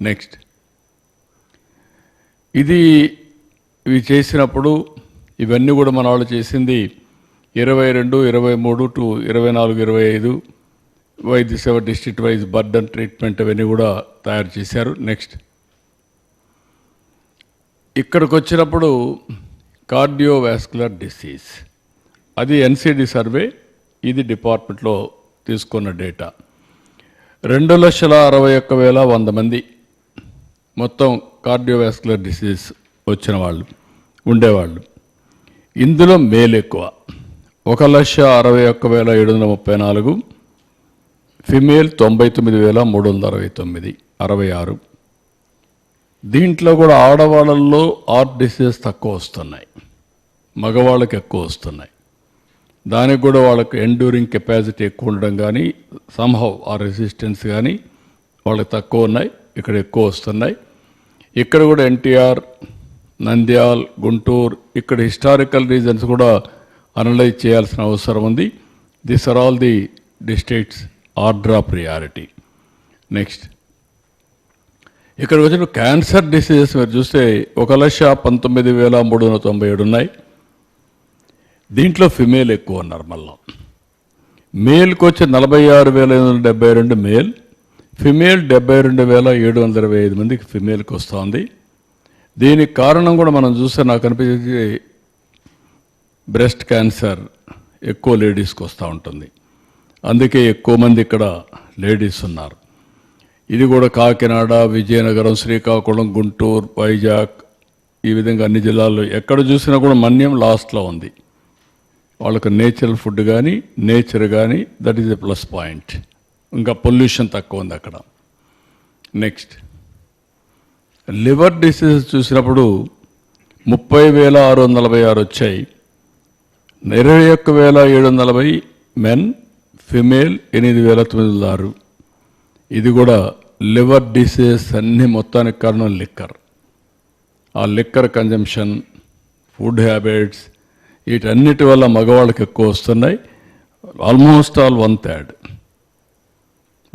Next ఇది ఇవి చేసినప్పుడు ఇవన్నీ కూడా మన వాళ్ళు చేసింది ఇరవై రెండు ఇరవై మూడు టు ఇరవై నాలుగు ఇరవై ఐదు వైద్య సేవ డిస్ట్రిక్ట్ వైజ్ బర్డన్ ట్రీట్మెంట్ అవన్నీ కూడా తయారు చేశారు. నెక్స్ట్ ఇక్కడికి వచ్చినప్పుడు కార్డియోవాస్కులర్ డిసీజ్ అది ఎన్సిడి సర్వే ఇది డిపార్ట్మెంట్లో తీసుకున్న డేటా రెండు లక్షల అరవై ఒక్క వేల వంద మంది మొత్తం కార్డియోవాస్కులర్ డిసీజ్ వచ్చిన వాళ్ళు ఉండేవాళ్ళు. ఇందులో మేల్ ఎక్కువ ఒక లక్ష అరవై ఒక్క వేల ఏడు వందల ముప్పై నాలుగు ఫిమేల్ తొంభై తొమ్మిది వేల మూడు వందల అరవై తొమ్మిది అరవై ఆరు దీంట్లో కూడా ఆడవాళ్ళల్లో హార్ట్ డిసీజెస్ తక్కువ వస్తున్నాయి. మగవాళ్ళకి ఎక్కువ వస్తున్నాయి. దానికి కూడా వాళ్ళకి ఎండ్యూరింగ్ కెపాసిటీ ఎక్కువ ఉండడం కానీ సంహవ్ ఆ రెసిస్టెన్స్ కానీ వాళ్ళకి తక్కువ ఉన్నాయి. ఇక్కడ ఎక్కువ వస్తున్నాయి. ఇక్కడ కూడా ఎన్టీఆర్ నంద్యాల్ గుంటూరు ఇక్కడ హిస్టారికల్ రీజన్స్ కూడా అనలైజ్ చేయాల్సిన అవసరం ఉంది. This are all the districts order of priority next ఇక్కడ వచ్చిన క్యాన్సర్ డిసీజెస్ మీరు చూస్తే ఒక లక్ష పంతొమ్మిది వేల మూడు వందల తొంభై ఏడు ఉన్నాయి. దీంట్లో ఫిమేల్ ఎక్కువ ఉన్నారు మళ్ళా. మేల్కి వచ్చి నలభై ఆరు వేల ఎనిమిది వందల డెబ్బై రెండు మేల్ ఫిమేల్ డెబ్బై రెండు వేల ఏడు వందల ఇరవై ఐదు మందికి ఫిమేల్కి వస్తుంది. దీనికి కారణం కూడా మనం చూస్తే నాకు అనిపించేది బ్రెస్ట్ క్యాన్సర్ ఎక్కువ లేడీస్కి వస్తూ ఉంటుంది. అందుకే ఎక్కువ మంది ఇక్కడ లేడీస్ ఉన్నారు. ఇది కూడా కాకినాడ విజయనగరం శ్రీకాకుళం గుంటూరు వైజాగ్ ఈ విధంగా అన్ని జిల్లాల్లో ఎక్కడ చూసినా కూడా మన్యం లాస్ట్లో ఉంది. వాళ్ళకు నేచురల్ ఫుడ్ కానీ నేచర్ కానీ that is a plus point. ఇంకా పొల్యూషన్ తక్కువ ఉంది అక్కడ. నెక్స్ట్ లివర్ డిసీజ్ చూసినప్పుడు ముప్పై వేల ఆరు వందల నలభై ఆరు వచ్చాయి. ఇరవై ఒక్క వేల ఏడు వందల నలభై మెన్ ఫిమేల్ ఎనిమిది వేల తొమ్మిది వందల ఆరు. ఇది కూడా లివర్ డిసీజెస్ అన్ని మొత్తానికి కారణం లిక్కర్. ఆ లిక్కర్ కన్జంప్షన్ ఫుడ్ హ్యాబిట్స్ వీటన్నిటి వల్ల మగవాళ్ళకి ఎక్కువ వస్తున్నాయి. Almost all one third.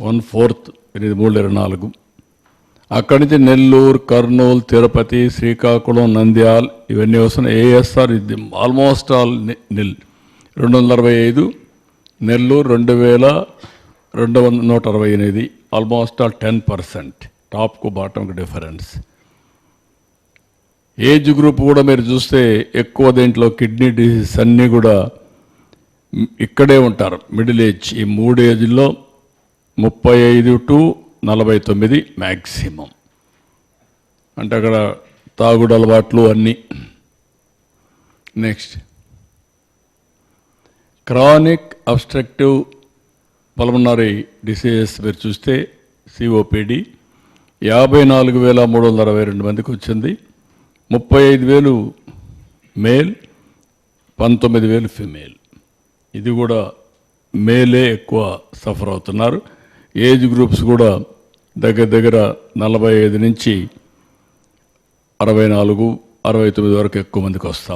One fourth ఎనిమిది మూడు ఇరవై నాలుగు. అక్కడి నుంచి నెల్లూరు కర్నూలు తిరుపతి శ్రీకాకుళం నంద్యాల్ ఇవన్నీ వస్తున్నాయి. ఏఎస్ఆర్ ఇది ఆల్మోస్ట్ ఆల్ నెల్. రెండు వందల అరవై ఐదు నెల్లూరు రెండు వేల రెండు వందల నూట అరవై ఎనిమిది ఆల్మోస్ట్ ఆల్ టెన్ పర్సెంట్ టాప్కు బాటంకు డిఫరెన్స్ ఏజ్ గ్రూప్ కూడా మీరు చూస్తే ఎక్కువ దేంట్లో కిడ్నీ డిసీజ్ అన్నీ కూడా ఇక్కడే ఉంటారు. మిడిల్ ఏజ్ ఈ మూడు ఏజ్లో ముప్పై ఐదు టు నలభై తొమ్మిది మ్యాక్సిమం అంటే అక్కడ తాగుడు అలవాట్లు అన్నీ. Next. Chronic obstructive pulmonary diseases మీరు చూస్తే సిఓపిడి యాభై నాలుగు వేల మూడు వందల అరవై రెండు మందికి వచ్చింది. ముప్పై ఐదు వేలు మేల్ పంతొమ్మిది వేలు ఫిమేల్. ఇది కూడా మేలే ఎక్కువ సఫర్ అవుతున్నారు. ఏజ్ గ్రూప్స్ కూడా దగ్గర దగ్గర నలభై ఐదు నుంచి అరవై నాలుగు అరవై తొమ్మిది వరకు ఎక్కువ మందికి వస్తాం